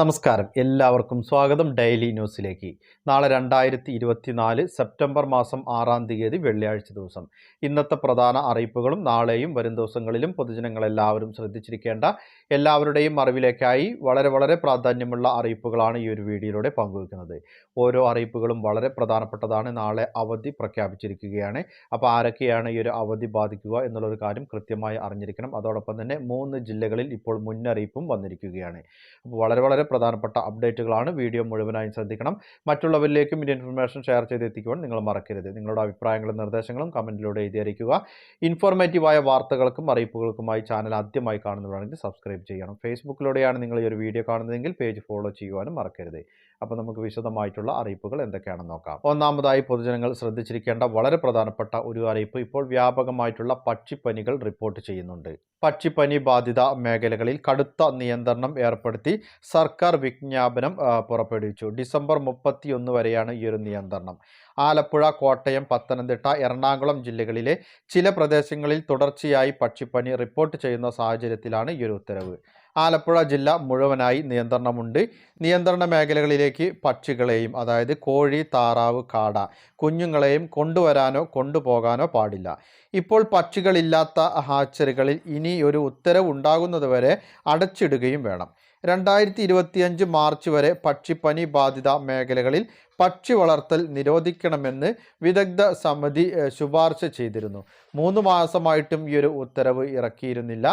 നമസ്കാരം. എല്ലാവർക്കും സ്വാഗതം ഡെയിലി ന്യൂസിലേക്ക്. നാളെ രണ്ടായിരത്തി ഇരുപത്തിനാല് സെപ്റ്റംബർ മാസം ആറാം തീയതി വെള്ളിയാഴ്ച ദിവസം. ഇന്നത്തെ പ്രധാന അറിയിപ്പുകളും നാളെയും വരും ദിവസങ്ങളിലും പൊതുജനങ്ങളെല്ലാവരും ശ്രദ്ധിച്ചിരിക്കേണ്ട എല്ലാവരുടെയും അറിവിലേക്കായി വളരെ വളരെ പ്രാധാന്യമുള്ള അറിയിപ്പുകളാണ് ഈ ഒരു വീഡിയോയിലൂടെ പങ്കുവെക്കുന്നത്. ഓരോ അറിയിപ്പുകളും വളരെ പ്രധാനപ്പെട്ടതാണ്. നാളെ അവധി പ്രഖ്യാപിച്ചിരിക്കുകയാണ്. അപ്പോൾ ആരൊക്കെയാണ് ഈ ഒരു അവധി ബാധിക്കുക എന്നുള്ളൊരു കാര്യം കൃത്യമായി അറിഞ്ഞിരിക്കണം. അതോടൊപ്പം തന്നെ മൂന്ന് ജില്ലകളിൽ ഇപ്പോൾ മുന്നറിയിപ്പും വന്നിരിക്കുകയാണ്. അപ്പോൾ വളരെ വളരെ പ്രധാനപ്പെട്ട അപ്ഡേറ്റുകളാണ്. വീഡിയോ മുഴുവനായും ശ്രദ്ധിക്കണം. മറ്റുള്ളവരിലേക്കും ഇതിന്റെ ഇൻഫർമേഷൻ ഷെയർ ചെയ്തെത്തിക്കുവാൻ നിങ്ങൾ മറക്കരുത്. നിങ്ങളുടെ അഭിപ്രായങ്ങളും നിർദ്ദേശങ്ങളും കമന്റിലൂടെ എഴുതി അറിയിക്കുക ഇൻഫോർമേറ്റീവായ വാർത്തകൾക്കും അറിയിപ്പുകൾക്കുമായി ചാനൽ ആദ്യമായി കാണുന്നവരാണെങ്കിൽ സബ്സ്ക്രൈബ് ചെയ്യണം. ഫേസ്ബുക്കിലൂടെയാണ് നിങ്ങൾ ഈ ഒരു വീഡിയോ കാണുന്നതെങ്കിൽ പേജ് ഫോളോ ചെയ്യുവാനും മറക്കരുത്. അപ്പോൾ നമുക്ക് വിശദമായിട്ടുള്ള അറിയിപ്പുകൾ എന്തൊക്കെയാണെന്ന് നോക്കാം. ഒന്നാമതായി പൊതുജനങ്ങൾ ശ്രദ്ധിച്ചിരിക്കേണ്ട വളരെ പ്രധാനപ്പെട്ട ഒരു അറിയിപ്പ് ഇപ്പോൾ വ്യാപകമായിട്ടുള്ള പക്ഷിപ്പനികൾ റിപ്പോർട്ട് ചെയ്യുന്നുണ്ട്. പക്ഷിപ്പനി ബാധിത മേഖലകളിൽ കടുത്ത നിയന്ത്രണം ഏർപ്പെടുത്തി സർക്കാർ വിജ്ഞാപനം പുറപ്പെടുവിച്ചു. ഡിസംബർ മുപ്പത്തിയൊന്ന് വരെയാണ് ഈ ഒരു നിയന്ത്രണം. ആലപ്പുഴ കോട്ടയം പത്തനംതിട്ട എറണാകുളം ജില്ലകളിലെ ചില പ്രദേശങ്ങളിൽ തുടർച്ചയായി പക്ഷിപ്പനി റിപ്പോർട്ട് ചെയ്യുന്ന സാഹചര്യത്തിലാണ് ഈ ഒരു ഉത്തരവ്. ആലപ്പുഴ ജില്ല മുഴുവനായി നിയന്ത്രണമുണ്ട്. നിയന്ത്രണ മേഖലകളിലേക്ക് പക്ഷികളെയും അതായത് കോഴി താറാവ് കാട കുഞ്ഞുങ്ങളെയും കൊണ്ടുവരാനോ കൊണ്ടുപോകാനോ പാടില്ല. ഇപ്പോൾ പക്ഷികളില്ലാത്ത ഹാച്ചറികളിൽ ഇനി ഒരു ഉത്തരവ് ഉണ്ടാകുന്നതുവരെ അടച്ചിടുകയും വേണം. രണ്ടായിരത്തി ഇരുപത്തിയഞ്ച് മാർച്ച് വരെ പക്ഷിപ്പനി ബാധിത മേഖലകളിൽ പക്ഷി വളർത്തൽ നിരോധിക്കണമെന്ന് വിദഗ്ധ സമിതി ശുപാർശ ചെയ്തിരുന്നു. മൂന്ന് മാസമായിട്ടും ഈ ഒരു ഉത്തരവ് ഇറക്കിയിരുന്നില്ല.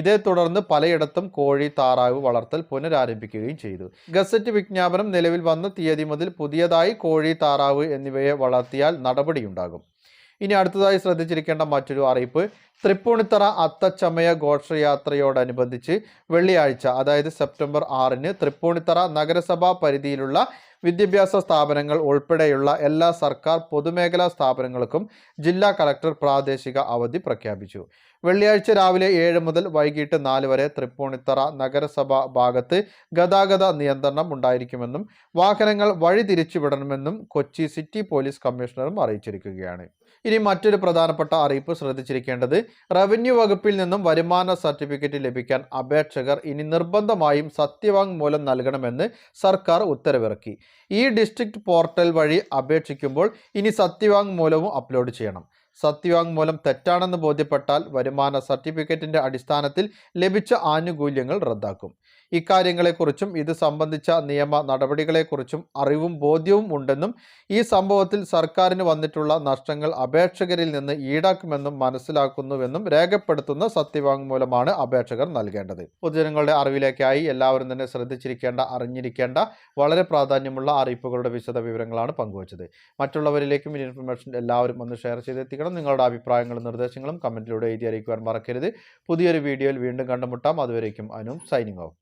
ഇതേ തുടർന്ന് പലയിടത്തും കോഴി താറാവ് വളർത്തൽ പുനരാരംഭിക്കുകയും ചെയ്തു. ഗസറ്റ് വിജ്ഞാപനം നിലവിൽ വന്ന തീയതി മുതൽ പുതിയതായി കോഴി താറാവ് എന്നിവയെ വളർത്തിയാൽ നടപടിയുണ്ടാകും. ഇനി അടുത്തതായി ശ്രദ്ധിച്ചിരിക്കേണ്ട മറ്റൊരു അറിയിപ്പ് തൃപ്പൂണിത്തറ അത്തച്ചമയ ഘോഷയാത്രയോടനുബന്ധിച്ച് വെള്ളിയാഴ്ച അതായത് സെപ്റ്റംബർ ആറിന് തൃപ്പൂണിത്തറ നഗരസഭാ പരിധിയിലുള്ള വിദ്യാഭ്യാസ സ്ഥാപനങ്ങൾ ഉൾപ്പെടെയുള്ള എല്ലാ സർക്കാർ പൊതുമേഖലാ സ്ഥാപനങ്ങൾക്കും ജില്ലാ കളക്ടർ പ്രാദേശിക അവധി പ്രഖ്യാപിച്ചു. വെള്ളിയാഴ്ച രാവിലെ ഏഴ് മുതൽ വൈകിട്ട് നാല് വരെ തൃപ്പൂണിത്തറ നഗരസഭാ ഭാഗത്ത് ഗതാഗത നിയന്ത്രണം ഉണ്ടായിരിക്കുമെന്നും വാഹനങ്ങൾ വഴി തിരിച്ചുവിടണമെന്നും കൊച്ചി സിറ്റി പോലീസ് കമ്മീഷണറും അറിയിച്ചിരിക്കുകയാണ്. ഇനി മറ്റൊരു പ്രധാനപ്പെട്ട അറിയിപ്പ് ശ്രദ്ധിച്ചിരിക്കേണ്ടത് റവന്യൂ വകുപ്പിൽ നിന്നും വരുമാന സർട്ടിഫിക്കറ്റ് ലഭിക്കാൻ അപേക്ഷകർ ഇനി നിർബന്ധമായും സത്യവാങ്മൂലം നൽകണമെന്ന് സർക്കാർ ഉത്തരവിറക്കി. ഈ ഡിസ്ട്രിക്ട് പോർട്ടൽ വഴി അപേക്ഷിക്കുമ്പോൾ ഇനി സത്യവാങ്മൂലവും അപ്ലോഡ് ചെയ്യണം. സത്യവാങ്മൂലം തെറ്റാണെന്ന് ബോധ്യപ്പെട്ടാൽ വരുമാന സർട്ടിഫിക്കറ്റിന്റെ അടിസ്ഥാനത്തിൽ ലഭിച്ച ആനുകൂല്യങ്ങൾ റദ്ദാക്കും. ഇക്കാര്യങ്ങളെക്കുറിച്ചും ഇത് സംബന്ധിച്ച നിയമ നടപടികളെക്കുറിച്ചും അറിവും ബോധ്യവും ഉണ്ടെന്നും ഈ സംഭവത്തിൽ സർക്കാരിന് വന്നിട്ടുള്ള നഷ്ടങ്ങൾ അപേക്ഷകരിൽ നിന്ന് ഈടാക്കുമെന്നും മനസ്സിലാക്കുന്നുവെന്നും രേഖപ്പെടുത്തുന്ന സത്യവാങ്മൂലമാണ് അപേക്ഷകർ നൽകേണ്ടത്. പൊതുജനങ്ങളുടെ അറിവിലേക്കായി എല്ലാവരും തന്നെ ശ്രദ്ധിച്ചിരിക്കേണ്ട അറിഞ്ഞിരിക്കേണ്ട വളരെ പ്രാധാന്യമുള്ള അറിയിപ്പുകളുടെ വിശദ വിവരങ്ങളാണ് പങ്കുവച്ചത്. മറ്റുള്ളവരിലേക്കും ഈ ഇൻഫർമേഷൻ എല്ലാവരും ഒന്ന് ഷെയർ ചെയ്തെത്തിക്കണം. നിങ്ങളുടെ അഭിപ്രായങ്ങളും നിർദ്ദേശങ്ങളും കമന്റിലൂടെ എഴുതി അറിയിക്കുവാൻ മറക്കരുത്. പുതിയൊരു വീഡിയോയിൽ വീണ്ടും കണ്ടുമുട്ടാം. അതുവരേക്കും അനും സൈനിങ് ഓഫ്.